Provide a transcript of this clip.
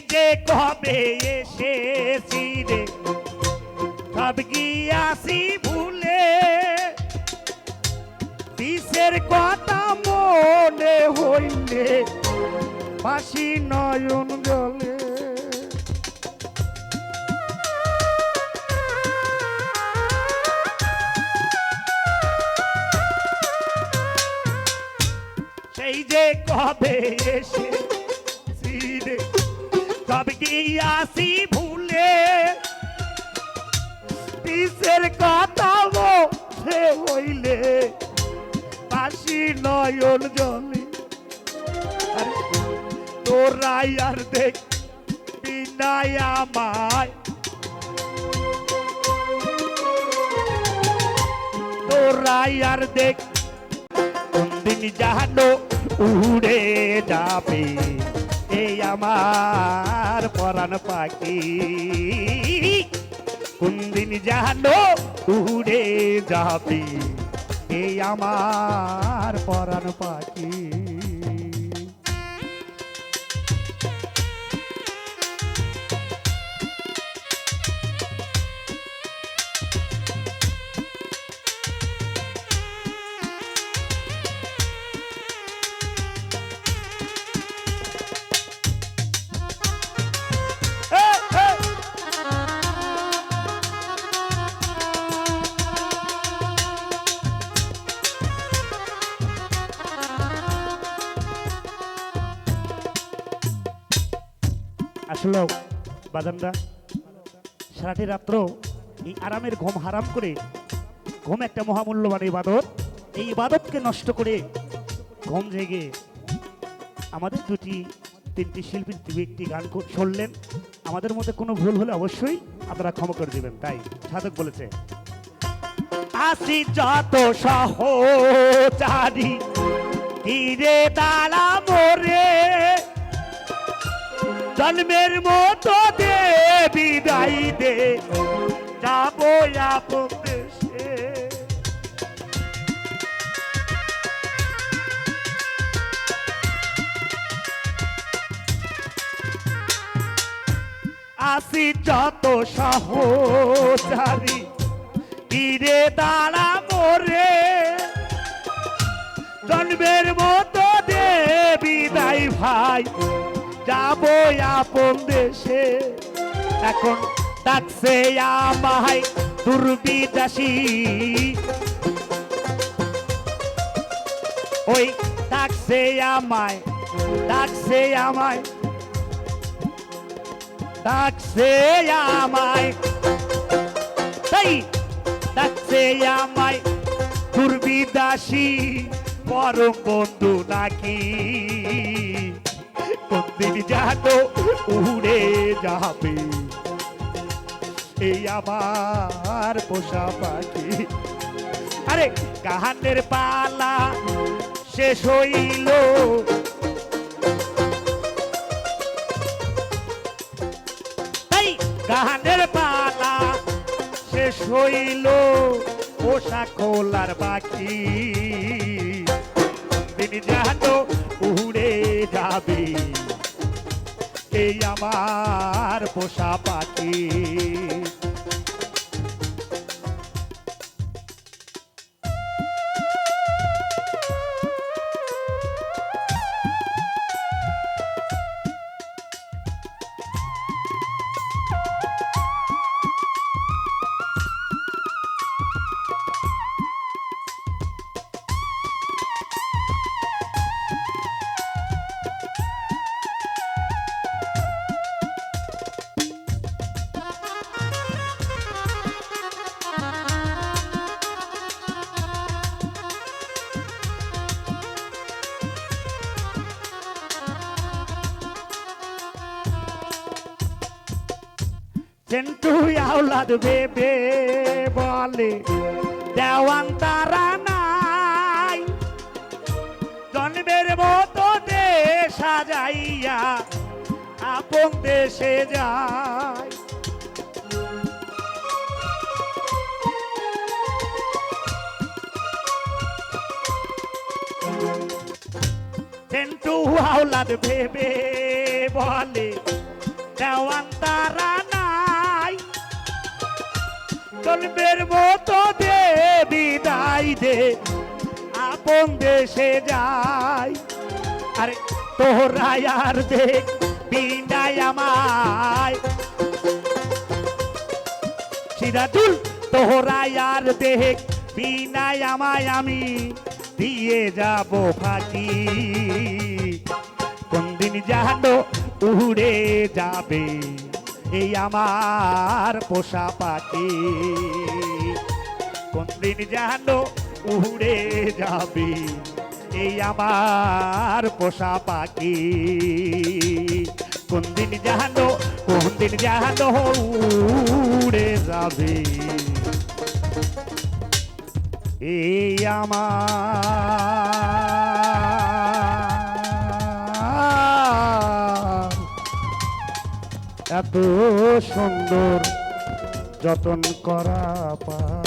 যে কবে এসেছি রে? সব গিয়াছি ভুলে? বিষের কথা মনে হইলে? ফাঁসি নয়ন জলে। সেই যে কবে এসে সব গিয়াছি ভুলে। বিষের কথা মনে হইলে ফাঁসি নয়ন জলে তোরাই আর দেখ বিনাই আমায়। তোরাই আর দেখ কোনদিন জানো উড়ে যাবে। আমার পরাণ পাখি। কোনদিন জানো উড়ে যাবি এই আমার পরাণ পাখি। আসলে। বাজানরা সারাটি রাত্র এই আরামের ঘুম হারাম করে, ঘুম একটা মহামূল্যবান ইবাদত। এই ইবাদতকে নষ্ট করে ঘুম জেগে আমাদের দুটি, তিনটি শিল্পী দু একটি গান শুনলেন। আমাদের মধ্যে কোনো ভুল হলে অবশ্যই আপনারা ক্ষমা করে দিবেন। তাই সাধক বলেছে, আসি যত সহচারী তীরে দাঁড়া মোরে জন্মের মতো দে, বিদায় দে। যাব আপন দেশে। আসি যত সহচারী তীরে দাঁড়া মোরে। জন্মের মতো দে, বিদায় ভাই, যাব আপন দেশে। এখন ডাকছে আমায় দুর্বিদাসী। ওই ডাকছে আমায় ডাকছে আমায় ডাকছে আমায়। তাই ডাকছে আমায় দুর্বিদাসী, পরম বন্ধু নাকি? কোনদিন জানো উড়ে যাবে। এই আমার পোষা পাখি। আরে গাহানের পালা শেষ হইল। তাই গাহানের পালা শেষ হইল। পোশাক খোলার বাকি দিন জানো আমার পোষা পাখি। চেন্টু আওলাদ বেবে বলে, দেওয়ান তারা নাই। জন্মের মতো দেশ সাজাইয়া আপন দেশে যায়। চেন্টু আওলাদ ভেবে বলে জন্মের মতো দে, বিদায় দে। আপন দেশে যাই। আরে তোরা আর দেখ বিদায় আমায়। সিরাজুল তোরা আর দেখ বিনায় আমায় আমি। দিয়ে যাব ফাঁকি। কোন দিন জানো উড়ে যাবে। এই আমার পোষা পাখি, কোন দিন জানো উড়ে যাবি? এই আমার পোষা পাখি, কোন দিন জানো কোন দিন জানো উড়ে যাবে? এই আমার এত সুন্দর যতন করা পা